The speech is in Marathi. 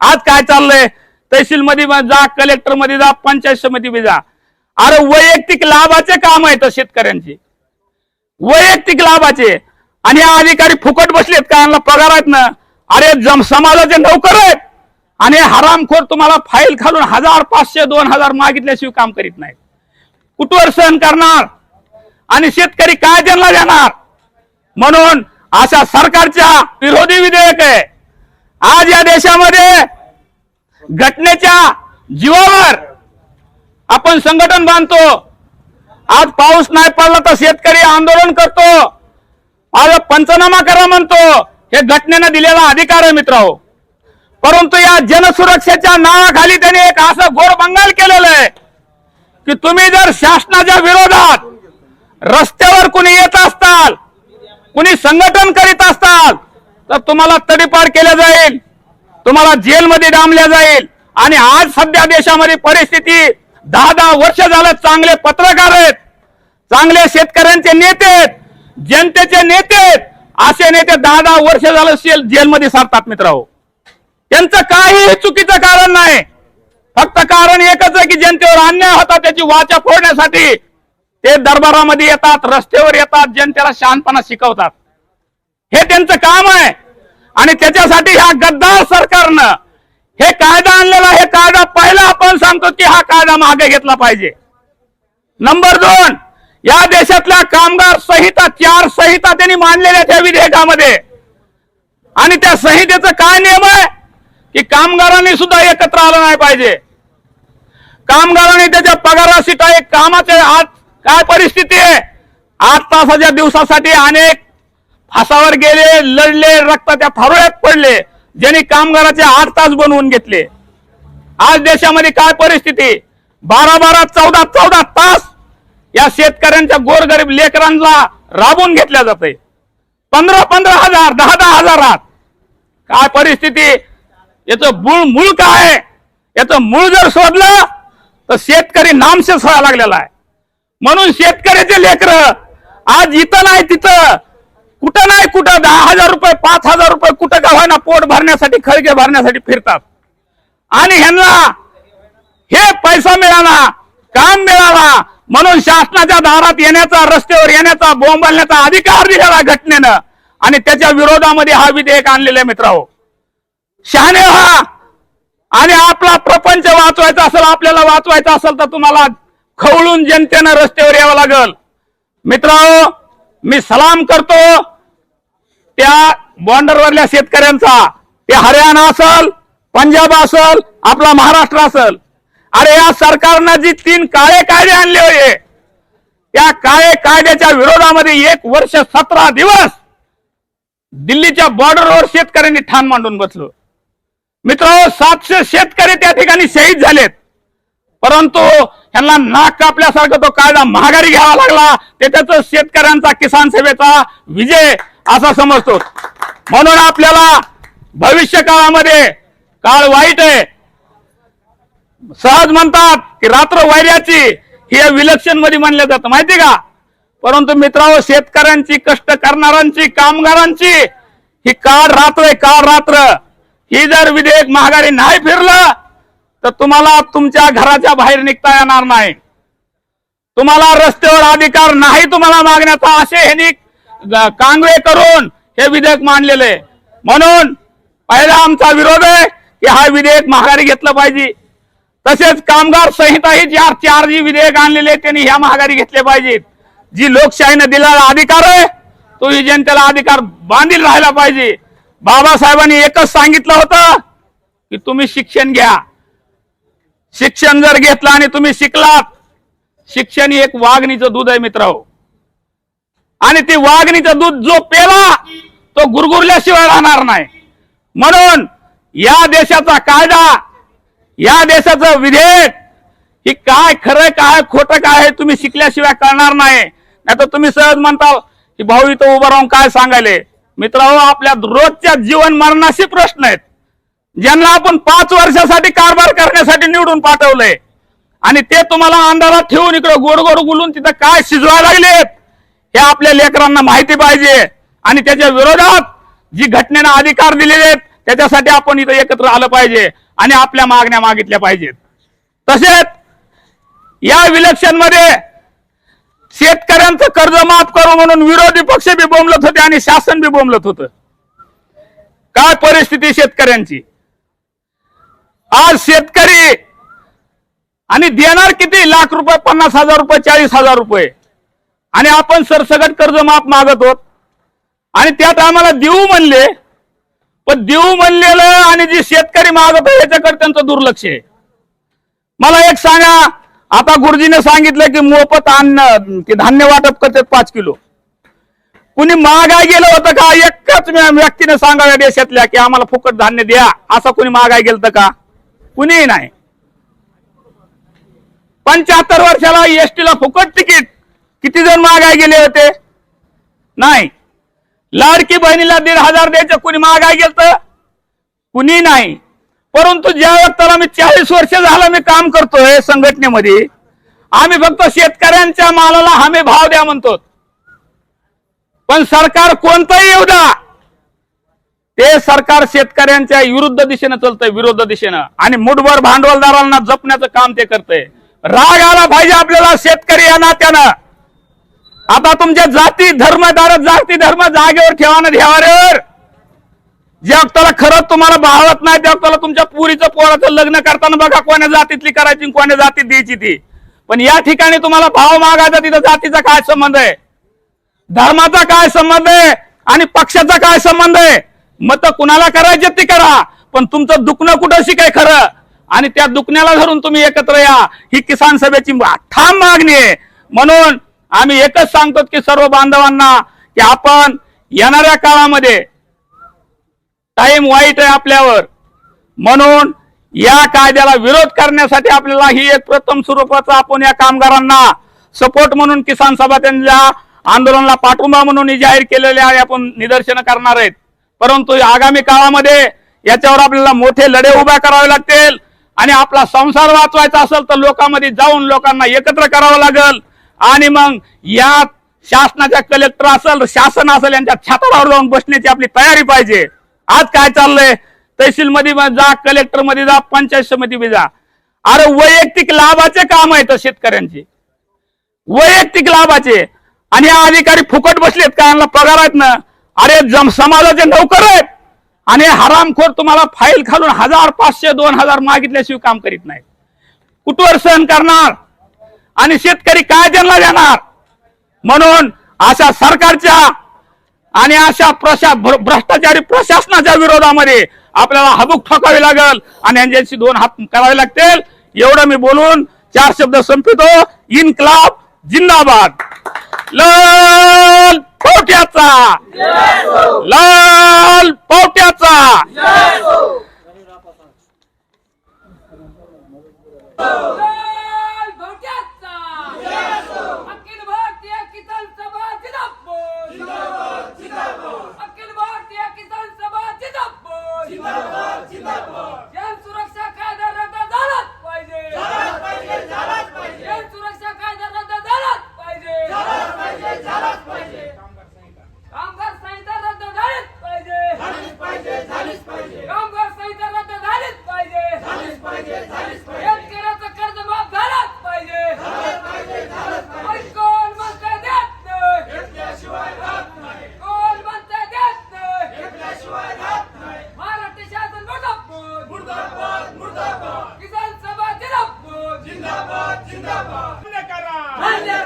आज काय चाललंय? तहसील मध्ये जा कलेक्टरमध्ये जा पंचायत समिती जा. अरे वैयक्तिक लाभाचे काम आहेत हो शेतकऱ्यांचे. वैयक्तिक लाभाचे. आणि हा अधिकारी फुकट बसलेत का? यांना पगार आहेत ना? अरे जम समाजाचे नोकर आहेत. आणि हरामखोर तुम्हाला फाईल घालून हजार पाचशे दोन हजार मागितल्याशिवाय काम करीत नाहीत. कुठवर सहन करणार? आणि शेतकरी काय त्यांना देणार? म्हणून अशा सरकारच्या विरोधी विधेयक आहे. आज या देशामध्ये घटनेच्या जीवावर आपण संघटन बांधतो. आज पाऊस नाही पडला तर शेतकरी आंदोलन करतो. आज पंचनामा करा म्हणतो. हे घटनेनं दिलेला अधिकार आहे मित्र परंतु या जनसुरक्षेच्या नावाखाली त्यांनी एक असं घोरबंगाल केलेलं आहे की तुम्ही जर शासनाच्या विरोधात रस्त्यावर कुणी येत असताल कुणी संघटन करीत असताल तर तुम्हाला तडीपार केलं जाईल. तुम्हाला जेलमध्ये डांबल्या जाईल. आणि आज सध्या देशामध्ये परिस्थिती दहा दहा वर्ष झालं चांगले पत्रकार आहेत. चांगले शेतकऱ्यांचे नेते आहेत. जनतेचे नेते आहेत. असे नेते दहा दहा वर्ष झालं जेलमध्ये सारतात मित्रांनो हो. त्यांचं काही चुकीचं कारण नाही. फक्त कारण एकच आहे की जनतेवर अन्याय होता त्याची वाचा फोडण्यासाठी. ते दरबारामध्ये येतात रस्त्यावर येतात जनतेला शहाणपणा शिकवतात. हे त्यांचं काम आहे. आणि त्याच्यासाठी ह्या गद्दार सरकारनं हे कायदा आणलेला हे कायदा पहिला आपण सांगतो की हा कायदा मागे घेतला पाहिजे. नंबर दोन या देशातल्या कामगार संहिता चार संहिता त्यांनी मांडलेल्या त्या विधेयकामध्ये. आणि त्या संहितेचं काय नियम आहे? की कामगारांनी सुद्धा एकत्र आलं नाही पाहिजे. कामगारांनी त्याच्या पगाराशी काय कामाचे आज काय परिस्थिती आहे? आठ तासाच्या दिवसासाठी अनेक फासावर गेले लढले रक्ताच्या थारोळ्यात पडले ज्यांनी कामगाराचे आठ तास बनवून घेतले. आज देशामध्ये काय परिस्थिती? बारा बारा चौदा चौदा तास या शेतकऱ्यांच्या गोरगरीब लेकरांना राबवून घेतल्या जाते पंधरा पंधरा हजार दहा दहा हजारात. काय परिस्थिती? याचं मूळ मूळ काय याचं मूळ जर शोधलं तर शेतकरी नामशेष व्हायला लागलेला आहे. म्हणून शेतकऱ्याचे लेकर आज इथं नाही तिथं कुठं नाही कुठं दहा हजार रुपये पाच हजार रुपये कुठं का व्हायना पोट भरण्यासाठी खळगे भरण्यासाठी फिरतात. आणि ह्यांना हे पैसा मिळाला काम मिळाला म्हणून शासनाच्या दारात येण्याचा रस्त्यावर येण्याचा बोंबलण्याचा अधिकार दिलेला घटनेनं. आणि त्याच्या विरोधामध्ये हा विधेयक आणलेला मित्र हो शहाणे व्हा. आणि आपला प्रपंच वाचवायचा असेल आपल्याला वाचवायचा असेल तर तुम्हाला खवळून जनतेनं रस्त्यावर यावं लागल. मित्रांनो मी सलाम करतो. त्या बॉर्डरवरल्या शेतकऱ्यांचा. ते हरियाणा असल पंजाब असल आपला महाराष्ट्र असल. अरे या सरकारनं जी तीन काळे कायदे आणले होते त्या काळे कायद्याच्या विरोधामध्ये एक वर्ष सतरा दिवस दिल्लीच्या बॉर्डरवर शेतकऱ्यांनी ठाण मांडून बसलो. मित्र सातशे शेतकरी त्या ठिकाणी शहीद झालेत. परंतु ह्यांना नाक कापल्यासारखं तो कायदा महागारी घ्यावा लागला. ते त्याच शेतकऱ्यांचा किसान सेवेचा विजय असा समजतो. म्हणून आपल्याला भविष्य काळामध्ये काळ वाईट आहे. सहज म्हणतात की रात्र वैर्याची हे विलक्षणमध्ये म्हणले जातं. माहिती का? परंतु मित्रांनो शेतकऱ्यांची कष्ट करणाऱ्यांची कामगारांची ही काळ रात्र आहे काळ रात्र. ही जर विधेयक महागारी नाही फिरलं तर तुम्हाला तुमच्या घराच्या बाहेर निघता येणार नाही. तुम्हाला रस्त्यावर अधिकार नाही तुम्हाला मागण्याचा असे ह्यांनी कांग्रे कांगवे करून हे विधेयक मांडलेले. म्हणून पहिला आमचा विरोध आहे की हा विधेयक महागारी घेतलं पाहिजे. तसेच कामगार संहिता ही चार चार जी विधेयक आणलेले त्यांनी ह्या महागारी घेतले पाहिजेत. जी लोकशाहीनं दिलेला अधिकार आहे तो ही जनतेला अधिकार बांधील राहिला पाहिजे. बाबासाहेबांनी एकच सांगितलं होतं की तुम्ही शिक्षण घ्या. शिक्षण जर घेतलं आणि तुम्ही शिकलात शिक्षण ही एक वाघणीचं दूध आहे मित्र आणि ते वाघणीचं दूध जो पेला तो गुरगुरल्याशिवाय राहणार नाही. म्हणून या देशाचा कायदा या देशाचं विधेयक ही काय खरं काय खोटं काय हे तुम्ही शिकल्याशिवाय कळणार नाही. नाही तर तुम्ही सहज म्हणता की भाऊ इथं उभं राहून काय सांगायले? मित्रांनो आपल्या रोजच्या जीवन मरणाशी प्रश्न आहेत. ज्यांना आपण पाच वर्षासाठी कारभार करण्यासाठी निवडून पाठवलंय. आणि ते तुम्हाला अंधारात ठेवून इकडे गोड गोड गुलून तिथं काय शिजवायला लागलेत हे आपल्या लेकरांना माहिती पाहिजे. आणि त्याच्या विरोधात जी घटनेनं अधिकार दिलेले आहेत त्याच्यासाठी आपण इथं एकत्र आलं पाहिजे आणि आपल्या मागण्या मागितल्या पाहिजेत. तसेच या विलक्षणमध्ये शेतकऱ्यांचं कर्ज माफ करू म्हणून विरोधी पक्ष बी बोंबलत होते आणि शासन बी बोंबलत होतं. काय परिस्थिती शेतकऱ्यांची? आज शेतकरी आणि देणार किती? लाख रुपये पन्नास हजार रुपये चाळीस हजार रुपये. आणि आपण सरसगट कर्ज माफ मागत होत. आणि त्यात आम्हाला देऊ म्हणले पण देऊ म्हणलेलं आणि जे शेतकरी मागत आहे याच्याकडे त्यांचं दुर्लक्ष आहे. मला एक सांगा आता गुरुजीने सांगितलं की मोफत अन्न की धान्य वाटप करतात पाच किलो. कुणी महागाई गेलं होतं का? एकच व्यक्तीने सांगाव्या देशातल्या की आम्हाला फुकट धान्य द्या. असं कुणी महागाई गेलं का? कुणीही नाही. पंच्याहत्तर वर्षाला एसटीला फुकट तिकीट किती जण मागाय गेले होते? नाही. लाडकी बहिणीला दीड हजार द्यायचं कुणी मागाय गेलं कुणी नाही. परंतु ज्या व्यक्तीला मी चाळीस वर्ष झालं मी काम करतोय संघटनेमध्ये आम्ही फक्त शेतकऱ्यांच्या मालाला हमी भाव द्या म्हणतो पण सरकार कोणतंही येऊ द्या. ते सरकार शेतकऱ्यांच्या विरुद्ध दिशेनं चालतंय विरोध दिशेनं. आणि मुठभर भांडवलदारांना जपण्याचं काम ते करतंय. राग आला पाहिजे आपल्याला शेतकरी या नात्यानं. आता तुमच्या जाती धर्म दार जाती धर्म जागेवर ठेवा ना ठेवावर ज्या वक्ताला खरंच तुम्हाला भावत नाही त्या वक्ताला तुमच्या पुरीचं पोराचं लग्न करताना बघा कोण्या जातीतली करायची कोण्या जातीत द्यायची ती. पण या ठिकाणी तुम्हाला भाव मागायचा तिथं जातीचा काय संबंध आहे? धर्माचा काय संबंध आहे? आणि पक्षाचा काय संबंध आहे? मत कुणाला करायचे ते करा. पण तुमचं दुखणं कुठं शिकाय खरं? आणि त्या दुखण्याला धरून तुम्ही एकत्र या. ही किसान सभेची ठाम मागणी आहे. म्हणून आम्ही एकच सांगतो की सर्व बांधवांना की आपण येणाऱ्या काळामध्ये टाइम वाईट आहे आपल्यावर. म्हणून या कायद्याला विरोध करण्यासाठी आपल्याला ही एक प्रथम स्वरूपाचा आपण या कामगारांना सपोर्ट म्हणून किसान सभा त्यांच्या आंदोलनाला पाठिंबा म्हणून जाहीर केलेले आहे आपण निदर्शनं करणार आहेत. परंतु आगामी काळामध्ये याच्यावर आपल्याला मोठे लढे उभ्या करावे लागतील आणि आपला संसार वाचवायचा असेल तर लोकांमध्ये जाऊन लोकांना एकत्र करावं लागेल. आणि मग या शासनाच्या कलेक्टर असेल शासन असेल यांच्या छातावर जाऊन बसण्याची आपली तयारी पाहिजे. आज काय चाललंय? तहसील मध्ये जा कलेक्टरमध्ये जा पंचायत समिती जा. अरे वैयक्तिक लाभाचे काम आहेत शेतकऱ्यांचे. वैयक्तिक लाभाचे. आणि या अधिकारी फुकट बसलेत का यांना पगार आहेत ना? अरे जम समाजाचे नौकर आहेत. आणि हरामखोर तुम्हाला फाईल घालून हजार पाचशे दोन हजार मागितल्याशिवाय काम करीत नाहीत. कुठवर सहन करणार? आणि शेतकरी काय त्यांना देणार? म्हणून अशा सरकारच्या आणि अशा प्रशा भ्र- भ्रष्टाचारी प्रशासनाच्या विरोधामध्ये आपल्याला हबूक ठोकावी लागेल आणि यांच्याशी दोन हात करावे लागतील. एवढं मी बोलून चार शब्द संपितो इन्कलाब जिंदाबाद. लाल पवट्याचा लाल पवट्याचा लाल भोट्याचा अखिल भारतीय किसान सभा जिंदाबाद अखिल भारतीय किसान सभा जिंदाबाद जन सुरक्षा कायदा रद्द झालाच पाहिजे जन सुरक्षा कायदा रद्द झालाच पाहिजे कामगार संहिता रद्द झालीच पाहिजे कामगार संहिता रद्द झालीच पाहिजे शेतकऱ्याचं कर्ज माफ झालाच पाहिजे आणि कोण म्हणतंय देत नाही कोण म्हणतंय देत नाही महाराष्ट्र शासन मुर्दाबाद किसान सभा जिंदाबाद मान्य करा